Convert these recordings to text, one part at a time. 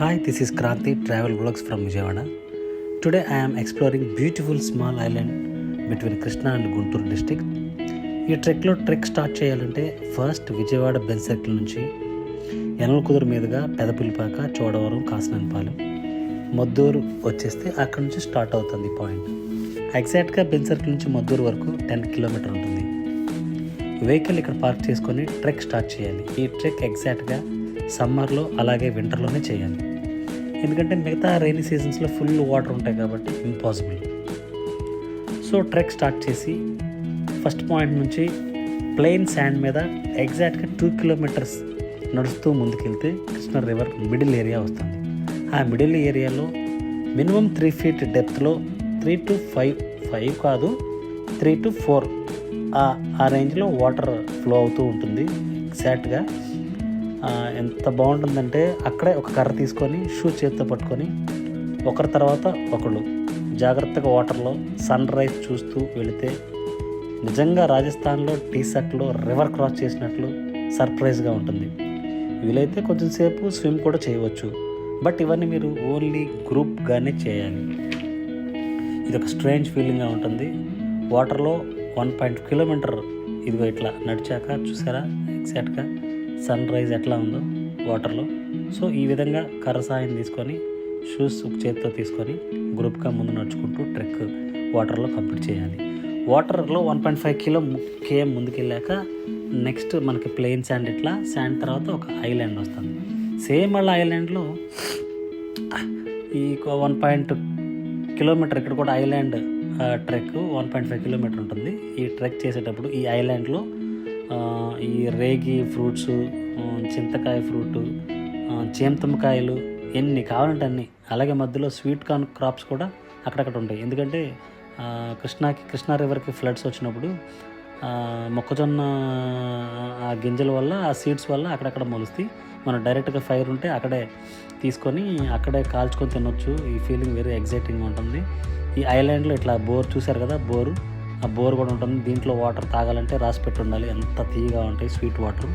This is Kranti Travel Vlogs from Vijayawada. Today I am exploring beautiful small island between Krishna and Guntur district. ఈ ట్రెక్లో trek start చేయాలంటే first Vijayawada Benz circle నుంచి కుదురు మీదుగా పెదపులిపాక చోడవరం కాసనపాలెం మద్దూరు వచ్చేస్తే అక్కడ నుంచి స్టార్ట్ అవుతుంది పాయింట్ ఎగ్జాక్ట్గా బెన్ సర్కిల్ నుంచి మద్దూరు వరకు టెన్ కిలోమీటర్ ఉంటుంది వెహికల్ ఇక్కడ పార్క్ చేసుకొని ట్రెక్ స్టార్ట్ చేయాలి ఈ ట్రెక్ ఎగ్జాక్ట్గా సమ్మర్లో అలాగే వింటర్లోనే చేయాలి ఎందుకంటే మిగతా రైనీ సీజన్స్లో ఫుల్ వాటర్ ఉంటాయి కాబట్టి ఇంపాసిబుల్ సో ట్రెక్ స్టార్ట్ చేసి ఫస్ట్ పాయింట్ నుంచి ప్లెయిన్ శాండ్ మీద ఎగ్జాక్ట్గా టూ కిలోమీటర్స్ నడుస్తూ ముందుకెళ్తే కృష్ణ రివర్ మిడిల్ ఏరియా వస్తుంది. ఆ మిడిల్ ఏరియాలో మినిమం త్రీ ఫీట్ డెప్త్లో త్రీ టు ఫైవ్ ఫైవ్ కాదు త్రీ టు ఫోర్ ఆ రేంజ్లో వాటర్ ఫ్లో అవుతూ ఉంటుంది. ఎగ్జాక్ట్గా ఎంత బాగుంటుందంటే అక్కడే ఒక కర్ర తీసుకొని షూ చేతితో పట్టుకొని ఒకరి తర్వాత ఒకళ్ళు. జాగ్రత్తగా వాటర్లో సన్ రైజ్ చూస్తూ వెళితే నిజంగా రాజస్థాన్లో టీ షర్ట్లో రివర్ క్రాస్ చేసినట్లు సర్ప్రైజ్గా ఉంటుంది. వీలైతే కొంచెం సేపు స్విమ్ కూడా చేయవచ్చు. బట్ ఇవన్నీ మీరు ఓన్లీ గ్రూప్గానే చేయాలి. ఇది ఒక స్ట్రేంజ్ ఫీలింగ్గా ఉంటుంది. వాటర్లో వన్ పాయింట్ కిలోమీటర్ ఇదిగో ఇట్లా నడిచాక చూసారా? ఎగ్జాక్ట్గా సన్ రైజ్ ఎట్లా ఉందో వాటర్లో. సో ఈ విధంగా కర్ర సాయం తీసుకొని షూస్ చేతితో తీసుకొని గ్రూప్గా ముందు నడుచుకుంటూ ట్రెక్ వాటర్లో కంప్లీట్ చేయాలి. వాటర్లో one point five kilo KM ముందుకెళ్ళాక next మనకి ప్లెయిన్ శాండ్ ఇట్లా శాండ్ తర్వాత ఒక ఐలాండ్ వస్తుంది. సేమ్ వాళ్ళ ఐలాండ్లో ఈ వన్ పాయింట్ కిలోమీటర్ ఇక్కడ కూడా island trek one point five kilometre ఉంటుంది. ఈ ట్రెక్ చేసేటప్పుడు ఈ ఐలాండ్లో ఈ రేగి ఫ్రూట్స్ చింతకాయ ఫ్రూట్ చేంతమ్మకాయలు ఎన్ని కావాలంటే అన్ని. అలాగే మధ్యలో స్వీట్ కార్న్ క్రాప్స్ కూడా అక్కడక్కడ ఉంటాయి. ఎందుకంటే కృష్ణాకి కృష్ణా రివర్కి ఫ్లడ్స్ వచ్చినప్పుడు మొక్కజొన్న ఆ గింజల వల్ల ఆ సీడ్స్ వల్ల అక్కడక్కడ మొలుస్తాయి మనం డైరెక్ట్గా ఫైర్ ఉంటే అక్కడే తీసుకొని అక్కడే కాల్చుకొని తినొచ్చు. ఈ ఫీలింగ్ వెరీ ఎగ్జైటింగ్ ఉంటుంది. ఈ ఐలాండ్లో ఇట్లా బోర్ చూసారు కదా బోరు? ఆ బోర్ కూడా ఉంటుంది. దీంట్లో వాటర్ తాగాలంటే రాసి పెట్టి ఉండాలి. ఎంత తీయగా ఉంటాయి స్వీట్ వాటర్.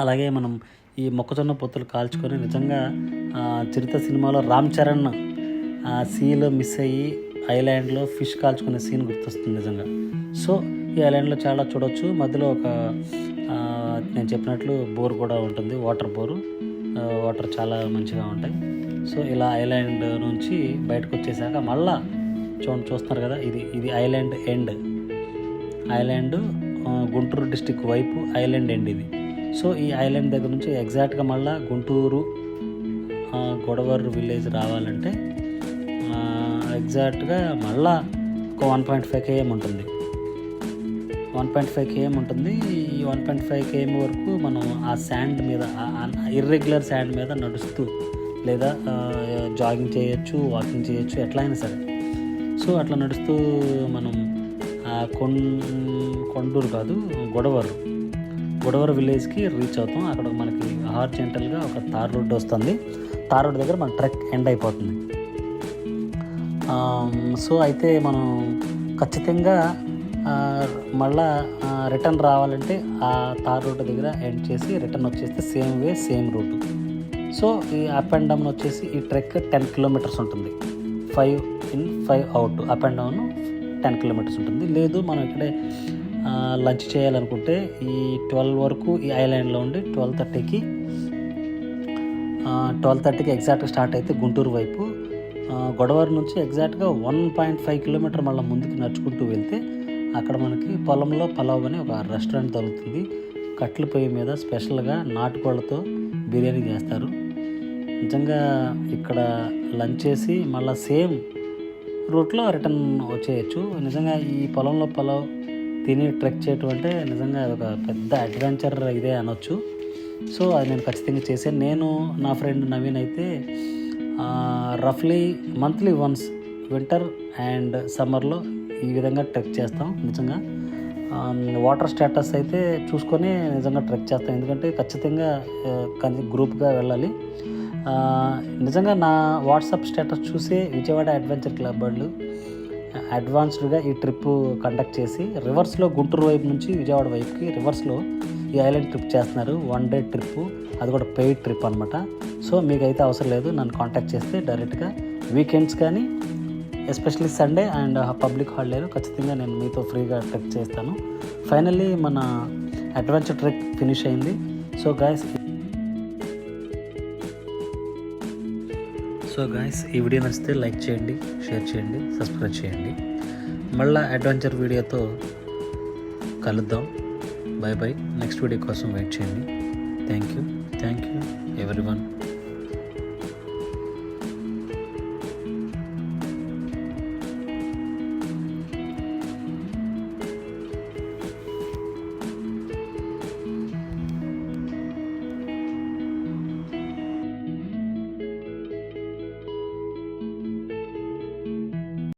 అలాగే మనం ఈ మొక్కజొన్న పొత్తులు కాల్చుకొని నిజంగా చిరుత సినిమాలో రామ్ చరణ్ సీలో మిస్ అయ్యి ఐలాండ్లో ఫిష్ కాల్చుకునే సీన్ గుర్తొస్తుంది నిజంగా. సో ఈ ఐలాండ్లో చాలా చూడొచ్చు. మధ్యలో ఒక నేను చెప్పినట్లు బోర్ కూడా ఉంటుంది. వాటర్ బోరు వాటర్ చాలా మంచిగా ఉంటాయి. సో ఇలా ఐలాండ్ నుంచి బయటకు వచ్చేసాక మళ్ళీ చూడండి చూస్తున్నారు కదా ఇది ఇది island end. Island Guntur district వైపు ఐలాండ్ ఎండ్ ఇది. సో ఈ ఐలాండ్ దగ్గర నుంచి ఎగ్జాక్ట్గా మళ్ళీ గుంటూరు గొడవరు విలేజ్ రావాలంటే ఎగ్జాక్ట్గా మళ్ళా ఒక వన్ పాయింట్ ఫైవ్ కేఎం ఉంటుంది. వన్ పాయింట్ ఫైవ్ కేఎం ఉంటుంది. ఈ వన్ పాయింట్ ఫైవ్ కేఎం వరకు మనం ఆ శాండ్ మీద ఇర్రెగ్యులర్ శాండ్ మీద నడుస్తూ లేదా జాగింగ్ చేయొచ్చు వాకింగ్ చేయొచ్చు ఎట్లా అయినా సరే. సో అట్లా నడుస్తూ మనం కొం కొండూరు కాదు గొడవరు. గొడవరు విలేజ్కి రీచ్ అవుతాం. అక్కడ మనకి హార్జెంటల్గా ఒక తార్ రోడ్డు వస్తుంది. తార్ రోడ్డు దగ్గర మన ట్రెక్ ఎండ్ అయిపోతుంది. సో అయితే మనం ఖచ్చితంగా మళ్ళా రిటర్న్ రావాలంటే ఆ తార్ రోడ్డు దగ్గర ఎండ్ చేసి రిటర్న్ వచ్చేస్తే same way same route. So ఈ అప్ అండ్ డౌన్ వచ్చేసి ఈ ట్రెక్ టెన్ కిలోమీటర్స్ ఉంటుంది. Five in five out up and down ten kilometres ఉంటుంది. లేదు మనం ఇక్కడే లంచ్ చేయాలనుకుంటే ఈ ట్వెల్వ్ వరకు ఈ ఐలాండ్లో ఉండి ట్వెల్వ్ థర్టీకి ట్వెల్వ్ థర్టీకి ఎగ్జాక్ట్గా స్టార్ట్ అయితే గుంటూరు వైపు. గొడవరి నుంచి ఎగ్జాక్ట్గా వన్ పాయింట్ ఫైవ్ కిలోమీటర్ మళ్ళీ ముందుకు నడుచుకుంటూ వెళ్తే అక్కడ మనకి పొలంలో పలావ్ అని ఒక రెస్టారెంట్ దొరుకుతుంది. కట్ల పొయ్యి మీద స్పెషల్గా నాటుకోళ్ళతో బిర్యానీ చేస్తారు. నిజంగా ఇక్కడ లంచ్ చేసి మళ్ళీ సేమ్ రూట్లో రిటర్న్ వచ్చేయచ్చు. నిజంగా ఈ పొలంలో పొలం తిని ట్రెక్ చేయటం అంటే నిజంగా ఒక పెద్ద అడ్వెంచర్ ఇదే అనొచ్చు. సో అది నేను ఖచ్చితంగా చేశాను నేను నా ఫ్రెండ్ నవీన్ అయితే రఫ్లీ మంత్లీ వన్స్ వింటర్ అండ్ సమ్మర్లో ఈ విధంగా ట్రెక్ చేస్తాం నిజంగా. వాటర్ స్టేటస్ అయితే చూసుకొని నిజంగా ట్రెక్ చేస్తాం. ఎందుకంటే ఖచ్చితంగా గ్రూప్గా వెళ్ళాలి. నిజంగా నా వాట్సాప్ స్టేటస్ చూసే విజయవాడ అడ్వెంచర్ క్లబ్ వాళ్ళు అడ్వాన్స్డ్గా ఈ ట్రిప్ కండక్ట్ చేసి రివర్స్లో గుంటూరు వైపు నుంచి విజయవాడ వైపుకి రివర్స్లో ఈ ఐలాండ్ ట్రిప్ చేస్తున్నారు. వన్ డే ట్రిప్ అది కూడా పెయిడ్ ట్రిప్ అనమాట సో మీకైతే అవసరం లేదు నన్ను కాంటాక్ట్ చేస్తే డైరెక్ట్గా వీకెండ్స్ కానీ ఎస్పెషల్లీ సండే అండ్ పబ్లిక్ హాలిడేలో ఖచ్చితంగా నేను మీతో ఫ్రీగా ట్రెక్ చేస్తాను. ఫైనల్లీ మన అడ్వెంచర్ ట్రెక్ ఫినిష్ అయింది. సో గాయస్ సో గాయస్ ఈ వీడియో నచ్చితే లైక్ చేయండి షేర్ చేయండి సబ్స్క్రైబ్ చేయండి. మళ్ళీ అడ్వెంచర్ వీడియోతో కలుద్దాం. బాయ్ బాయ్ నెక్స్ట్ వీడియో కోసం వెయిట్ చేయండి. థ్యాంక్ యూ థ్యాంక్ యూ ఎవరి వన్